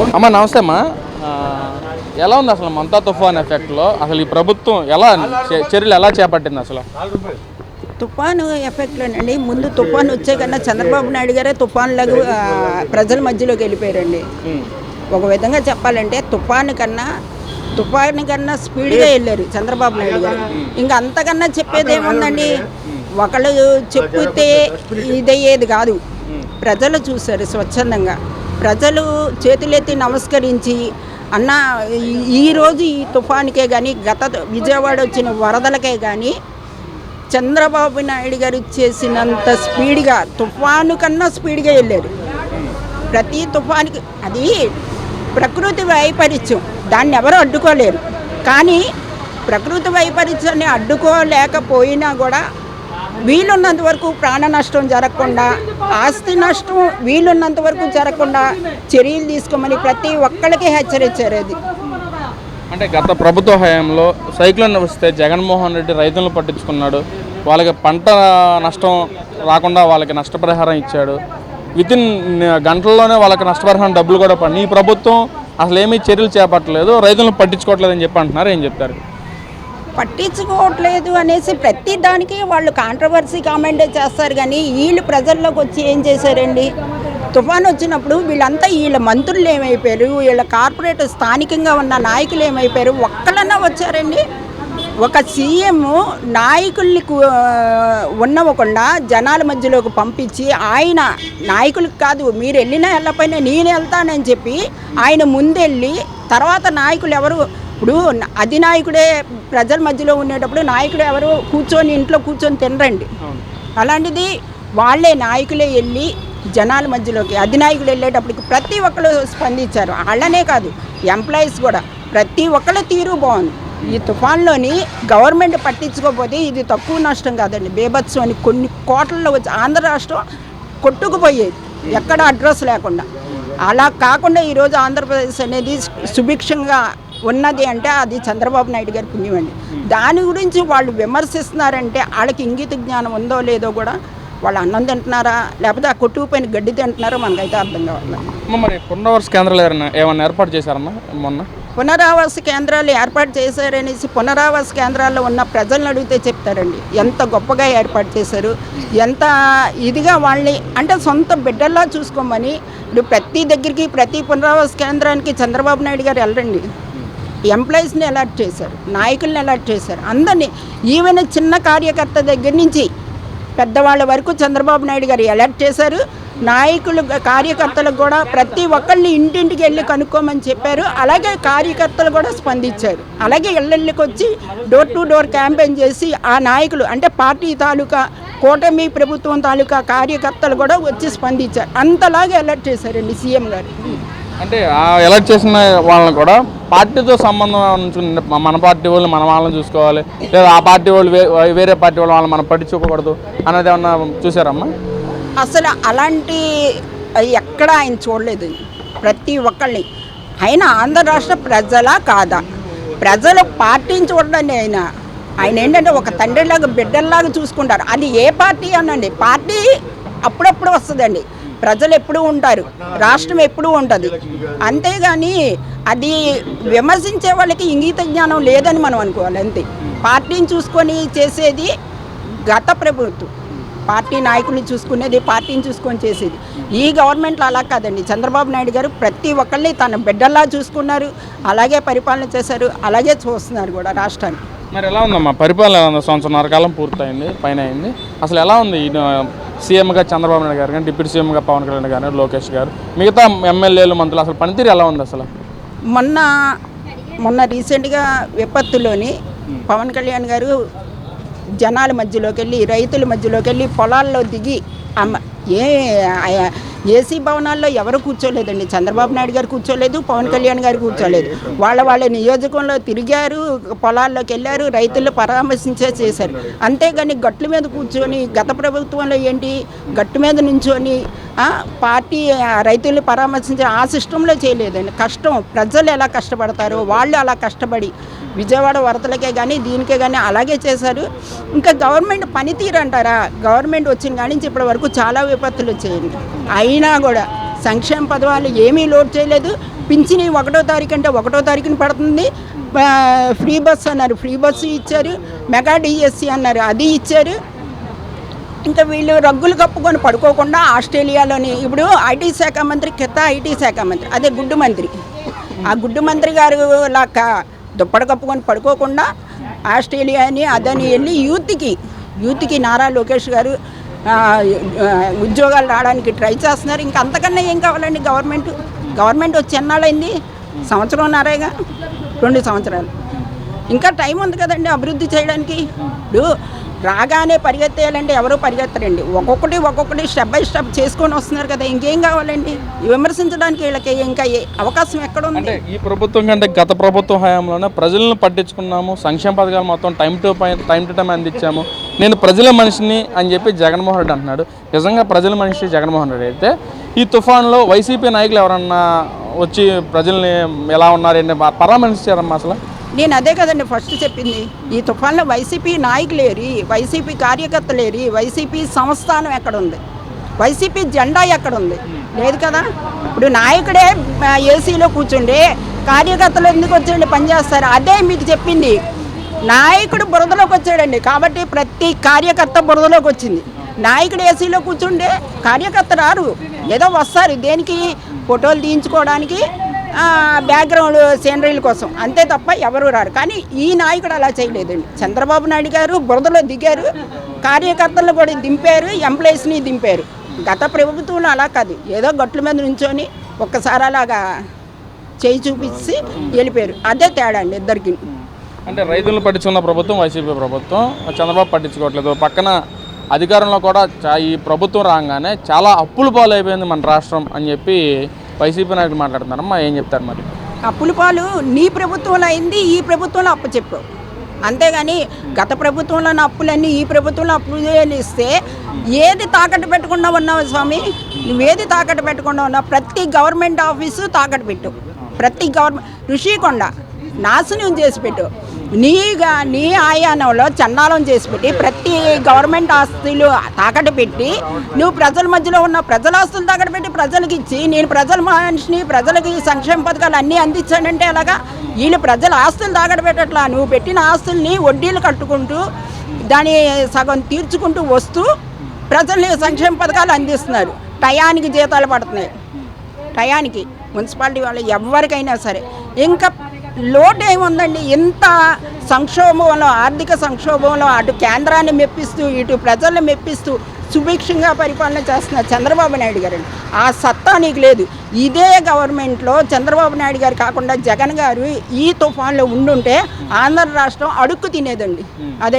అమ్మా నమస్తే అమ్మా. ఎలా ఉంది అసలు మంతా తుఫాన్ ఎఫెక్ట్లో? అసలు ఈ ప్రభుత్వం ఎలా చే- చర్యలు ఎలా చేపట్టింది అసలు? తుఫాను ఎఫెక్ట్లోనండి. ముందు తుఫాను వచ్చే కన్నా చంద్రబాబు నాయుడు గారే తుఫాన్లకు ప్రజల మధ్యలోకి వెళ్ళిపోయారండి. ఒక విధంగా చెప్పాలంటే తుఫాను కన్నా తుఫాను కన్నా స్పీడ్గా వెళ్ళారు చంద్రబాబు నాయుడు గారు. ఇంకా అంతకన్నా చెప్పేది ఏముందండి? ఒకళ్ళు చెప్పితే ఇదయ్యేది కాదు. ప్రజలు చూశారు స్వచ్ఛందంగా. ప్రజలు చేతులెత్తి నమస్కరించి అన్న ఈ- ఈరోజు ఈ తుఫానికే కానీ గత విజయవాడ వచ్చిన వరదలకే కానీ చంద్రబాబు నాయుడు గారు చేసినంత స్పీడ్గా తుఫాను కన్నా స్పీడ్గా వెళ్ళారు. ప్రతి తుఫానికి అది ప్రకృతి వైపరీత్యం దాన్ని ఎవరు అడ్డుకోలేరు. కానీ ప్రకృతి వైపరీత్యాన్ని అడ్డుకోలేకపోయినా కూడా వీలున్నంత వరకు ప్రాణ నష్టం జరగకుండా ఆస్తి నష్టం వీలున్నంత వరకు జరగకుండా చర్యలు తీసుకోమని ప్రతి ఒక్కరికి హెచ్చరించారు అది. అంటే గత ప్రభుత్వ హయాంలో సైక్లోన్ వస్తే జగన్మోహన్ రెడ్డి రైతులను పట్టించుకున్నాడు. వాళ్ళకి పంట నష్టం రాకుండా వాళ్ళకి నష్టపరిహారం ఇచ్చాడు. వితిన్ గంటల్లోనే వాళ్ళకి నష్టపరిహారం డబ్బులు కూడా పడి ఈ ప్రభుత్వం అసలు ఏమీ చర్యలు చేపట్టలేదు. రైతులను పట్టించుకోవట్లేదని చెప్పి అంటున్నారు. ఏం చెప్తారు? పట్టించుకోవట్లేదు అనేసి ప్రతి దానికి వాళ్ళు కాంట్రవర్సీ కామెంట్ చేస్తారు కానీ వీళ్ళు ప్రజల్లోకి వచ్చి ఏం చేశారండి? తుఫాన్ వచ్చినప్పుడు వీళ్ళంతా వీళ్ళ మంత్రులు ఏమైపోయారు? వీళ్ళ కార్పొరేట్ స్థానికంగా ఉన్న నాయకులు ఏమైపోయారు? ఒక్కలన్నా వచ్చారండి? ఒక సీఎం నాయకుల్ని ఉన్నవ్వకుండా ఉన్నవకుండా జనాల మధ్యలోకి పంపించి ఆయన నాయకులకు కాదు మీరు వెళ్ళినా వెళ్ళపోయినా నేను వెళ్తానని చెప్పి ఆయన ముందెళ్ళి తర్వాత నాయకులు ఎవరు ఇప్పుడు అధినాయకుడే ప్రజల మధ్యలో ఉండేటప్పుడు నాయకుడు ఎవరు? కూర్చొని ఇంట్లో కూర్చొని తినరండి. అలాంటిది వాళ్ళే నాయకులే వెళ్ళి జనాల మధ్యలోకి అధినాయకులు వెళ్ళేటప్పటికి ప్రతి ఒక్కరు స్పందించారు. వాళ్ళనే కాదు ఎంప్లాయీస్ కూడా. ప్రతి ఒక్కళ్ళ తీరు బాగుంది. ఈ తుఫాన్లోని గవర్నమెంట్ పట్టించుకోకపోతే ఇది తక్కువ నష్టం కాదండి. బేభత్సం అని కొన్ని కోట్లలో వచ్చి ఆంధ్ర రాష్ట్రం కొట్టుకుపోయేది. ఎక్కడ అడ్రస్ లేకుండా. అలా కాకుండా ఈరోజు ఆంధ్రప్రదేశ్ అనేది సుభిక్షంగా ఉన్నది అంటే అది చంద్రబాబు నాయుడు గారి పుణ్యం అండి. దాని గురించి వాళ్ళు విమర్శిస్తున్నారంటే వాళ్ళకి ఇంగిత జ్ఞానం ఉందో లేదో కూడా వాళ్ళు అన్నం తింటున్నారా? లేకపోతే ఆ కొట్టుకుపోయిన గడ్డి తింటున్నారో మనకైతే అర్థం కావాలి మరి పునర్వాస కేంద్రాలు ఏమైనా ఏర్పాటు చేశారమ్మా మొన్న? పునరావాస కేంద్రాలు ఏర్పాటు చేశారనేసి పునరావాస కేంద్రాల్లో ఉన్న ప్రజలను అడిగితే చెప్తారండి. ఎంత గొప్పగా ఏర్పాటు చేశారు? ఎంత ఇదిగా వాళ్ళని అంటే సొంత బిడ్డల్లా చూసుకోమని ఇప్పుడు ప్రతి దగ్గరికి ప్రతి పునరావాస కేంద్రానికి చంద్రబాబు నాయుడు గారు వెళ్ళరండి. ఎంప్లాయీస్ని అలర్ట్ చేశారు నాయకుల్ని అలర్ట్ చేశారు. అందరినీ ఈవెన్ చిన్న కార్యకర్త దగ్గర నుంచి పెద్దవాళ్ళ వరకు చంద్రబాబు నాయుడు గారు అలర్ట్ చేశారు. నాయకులు కార్యకర్తలకు కూడా ప్రతి ఒక్కరిని ఇంటింటికి వెళ్ళి కనుక్కోమని చెప్పారు. అలాగే కార్యకర్తలు కూడా స్పందించారు. అలాగే ఇళ్ళకి వచ్చి డోర్ టు డోర్ క్యాంపెయిన్ చేసి ఆ నాయకులు అంటే పార్టీ తాలూకా కూటమి ప్రభుత్వం తాలూకా కార్యకర్తలు కూడా వచ్చి స్పందించారు. అంతలాగా అలర్ట్ చేశారండి సీఎం గారు. అంటే ఎలక్ట్ చేసిన వాళ్ళని కూడా పార్టీతో సంబంధం మన పార్టీ వాళ్ళు మన వాళ్ళని చూసుకోవాలి లేదా ఆ పార్టీ వాళ్ళు వేరే పార్టీ వాళ్ళు వాళ్ళని మనం పట్టించుకోకూడదు అన్నది ఏమన్నా చూసారమ్మా? అసలు అలాంటి ఎక్కడ ఆయన చూడలేదు. ప్రతి ఒక్కళ్ళని. ఆయన ఆంధ్ర రాష్ట్ర ప్రజలా కాదా? ప్రజలు పార్టీని చూడండి ఆయన. ఆయన ఏంటంటే ఒక తండ్రిలాగా బిడ్డల్లాగా చూసుకుంటారు. అది ఏ పార్టీ అనండి? పార్టీ అప్పుడప్పుడు వస్తుందండి. ప్రజలు ఎప్పుడూ ఉంటారు రాష్ట్రం ఎప్పుడూ ఉంటుంది. అంతేగాని అది విమర్శించే వాళ్ళకి ఇంగిత జ్ఞానం లేదని మనం అనుకోవాలి అంతే. పార్టీని చూసుకొని చేసేది గత ప్రభుత్వం. పార్టీ నాయకుల్ని చూసుకునేది పార్టీని చూసుకొని చేసేది. ఈ గవర్నమెంట్లో అలా కాదండి. చంద్రబాబు నాయుడు గారు ప్రతి ఒక్కరిని తన బిడ్డల్లా చూసుకున్నారు అలాగే పరిపాలన చేశారు అలాగే చూస్తున్నారు కూడా రాష్ట్రాన్ని మరి ఎలా ఉందమ్మా? పరిపాలన సంవత్సరం కాలం పూర్తయింది పైన అయింది. అసలు ఎలా ఉంది సీఎంగా చంద్రబాబు నాయుడు గారు కానీ డిప్యూటీ సీఎంగా పవన్ కళ్యాణ్ గారు లోకేష్ గారు మిగతా ఎమ్మెల్యేలు మంత్రులు అసలు పనితీరు ఎలా ఉంది అసలు? మొన్న మొన్న రీసెంట్గా విపత్తులోని పవన్ కళ్యాణ్ గారు జనాల మధ్యలోకి వెళ్ళి రైతుల మధ్యలోకి వెళ్ళి పొలాల్లో దిగి అమ్మ ఏ ఏసీ భవనాల్లో ఎవరు కూర్చోలేదండి. చంద్రబాబు నాయుడు గారు కూర్చోలేదు పవన్ కళ్యాణ్ గారు కూర్చోలేదు. వాళ్ళ వాళ్ళ నియోజకంలో తిరిగారు పొలాల్లోకి వెళ్ళారు రైతులు పరామర్శించే చేశారు. అంతేగాని గట్ల మీద కూర్చొని గత ప్రభుత్వంలో ఏంటి గట్టు మీద నుంచొని పార్టీ రైతులు రైతుల్ని పరామర్శించే ఆ సిస్టంలో చేయలేదండి. కష్టం. ప్రజలు ఎలా కష్టపడతారో వాళ్ళు అలా కష్టపడి విజయవాడ వరదలకే కానీ దీనికే కానీ అలాగే చేశారు. ఇంకా గవర్నమెంట్ పనితీరు అంటారా? గవర్నమెంట్ వచ్చిన కాడి నుంచి ఇప్పటి వరకు చాలా విపత్తులు వచ్చాయండి. అయినా కూడా సంక్షేమ పదవాలు ఏమీ లోడ్ చేయలేదు. పింఛని ఒకటో తారీఖు అంటే ఒకటో తారీఖున పడుతుంది. ఫ్రీ బస్ అన్నారు. ఫ్రీ బస్సు ఇచ్చారు. మెగా డిఎస్సి అన్నారు. అది ఇచ్చారు. ఇంకా వీళ్ళు రగ్గులు కప్పుకొని పడుకోకుండా ఆస్ట్రేలియాలోని ఇప్పుడు ఐటీ శాఖ మంత్రి కింద ఐటీ శాఖ మంత్రి అదే గుడ్డు మంత్రి. ఆ గుడ్డు మంత్రి గారు లాగా దుప్పడ కప్పుకొని పడుకోకుండా ఆస్ట్రేలియాని అదని వెళ్ళి యూత్కి యూత్కి నారా లోకేష్ గారు ఉద్యోగాలు రావడానికి ట్రై చేస్తున్నారు. ఇంకా అంతకన్నా ఏం కావాలండి గవర్నమెంట్? గవర్నమెంట్ వచ్చి ఎన్నాళ్ళైంది? సంవత్సరంన్నరేగా రెండు సంవత్సరాలు. ఇంకా టైం ఉంది కదండి అభివృద్ధి చేయడానికి. ఇప్పుడు రాగానే పరిగెత్తేయాలంటే ఎవరో పరిగెత్తరండి. ఒక్కొక్కటి ఒక్కొక్కటి స్టెప్ బై స్టెప్ చేసుకొని వస్తున్నారు కదా ఇంకేం కావాలండి? విమర్శించడానికి వీళ్ళకి ఇంకా అవకాశం ఎక్కడ ఉంది ఈ ప్రభుత్వం కంటే గత ప్రభుత్వ హయాంలోనే ప్రజలను పట్టించుకున్నాము సంక్షేమ పథకాలు మొత్తం time to time to time అందించాము. నేను ప్రజల మనిషిని అని చెప్పి జగన్మోహన్ రెడ్డి అంటున్నాడు. నిజంగా ప్రజల మనిషి జగన్మోహన్ రెడ్డి అయితే ఈ తుఫాన్లో వైసీపీ నాయకులు ఎవరన్నా వచ్చి ప్రజల్ని ఎలా ఉన్నారండి? పరామర్శించారమ్మా అసలు? నేను అదే కదండి ఫస్ట్ చెప్పింది. ఈ తుఫాన్లో వైసీపీ నాయకులేరి వైసీపీ కార్యకర్తలేరి వైసీపీ సంస్థానం ఎక్కడ ఉంది వైసీపీ జెండా ఎక్కడ ఉంది లేదు కదా? ఇప్పుడు నాయకుడే ఏసీలో కూర్చుండి కార్యకర్తలు ఎందుకు వచ్చండి పనిచేస్తారు అదే మీకు చెప్పింది. నాయకుడు బురదలోకి వచ్చాడండి. కాబట్టి ప్రతి కార్యకర్త బురదలోకి వచ్చింది. నాయకుడు ఏసీలో కూర్చుండే కార్యకర్త రారు. ఏదో వస్తారు. దేనికి? ఫోటోలు తీయించుకోవడానికి బ్యాక్గ్రౌండ్ సీనరీల కోసం. అంతే తప్ప ఎవరు రారు. కానీ ఈ నాయకుడు అలా చేయలేదండి. చంద్రబాబు నాయుడు గారు బురదలో దిగారు. కార్యకర్తలను కూడా దింపారు. ఎంప్లాయీస్ని దింపారు. గత ప్రభుత్వంలో అలా కాదు. ఏదో గట్ల మీద నుంచొని ఒక్కసారి అలాగా చేయి చూపించి వెళ్ళిపోయారు. అదే తేడా అండి ఇద్దరికి. అంటే రైతులను పట్టించుకున్న ప్రభుత్వం వైసీపీ ప్రభుత్వం చంద్రబాబు పట్టించుకోవట్లేదు. పక్కన అధికారంలో కూడా ఈ ప్రభుత్వం రాగానే చాలా అప్పులు పాలైపోయింది మన రాష్ట్రం అని చెప్పి వైసీపీ నాయకులు మాట్లాడుతున్నారమ్మా ఏం చెప్తారు మరి? అప్పుల పాలు నీ ప్రభుత్వంలో అయింది ఈ ప్రభుత్వంలో అప్పు చెప్పు. అంతేగాని గత ప్రభుత్వంలో అప్పులన్నీ ఈ ప్రభుత్వంలో అప్పులు ఇస్తే ఏది తాకట్టు పెట్టకుండా ఉన్నావు స్వామి? నువ్వేది తాకట్టు పెట్టకుండా ఉన్నావు ప్రతి గవర్నమెంట్ ఆఫీసు తాకట్టు పెట్టు. ప్రతి గవర్నమెంట్ ఋషికొండ నాశనం చేసి పెట్టు. నీగా నీ ఆయానంలో చండాలం చేసి పెట్టి ప్రతి గవర్నమెంట్ ఆస్తులు తాకట్టు పెట్టి నువ్వు ప్రజల మధ్యలో ఉన్న ప్రజల ఆస్తులు తాకట్టు పెట్టి ప్రజలకు ఇచ్చి నేను ప్రజల మనిషిని ప్రజలకి సంక్షేమ పథకాలు అన్నీ అందించానంటే అలాగా వీళ్ళు ప్రజల ఆస్తులు తాకట్టు పెట్టట్లా. నువ్వు పెట్టిన ఆస్తుల్ని వడ్డీలు కట్టుకుంటూ దాని సగం తీర్చుకుంటూ వస్తూ ప్రజల్ని సంక్షేమ పథకాలు అందిస్తున్నారు. టయానికి జీతాలు పడుతున్నాయి. టయానికి మున్సిపాలిటీ వాళ్ళు ఎవరికైనా సరే. ఇంకా లోటు ఏముందండి ఇంత సంక్షోభంలో ఆర్థిక సంక్షోభంలో అటు కేంద్రాన్ని మెప్పిస్తూ ఇటు ప్రజల్ని మెప్పిస్తూ సుభిక్షంగా పరిపాలన చేస్తున్న చంద్రబాబు నాయుడు గారండి. ఆ సత్తా నీకు లేదు. ఇదే గవర్నమెంట్లో చంద్రబాబు నాయుడు గారు కాకుండా జగన్ గారు ఈ తుఫాన్లో ఉండుంటే ఆంధ్ర రాష్ట్రం అడుక్కు తినేదండి. అదే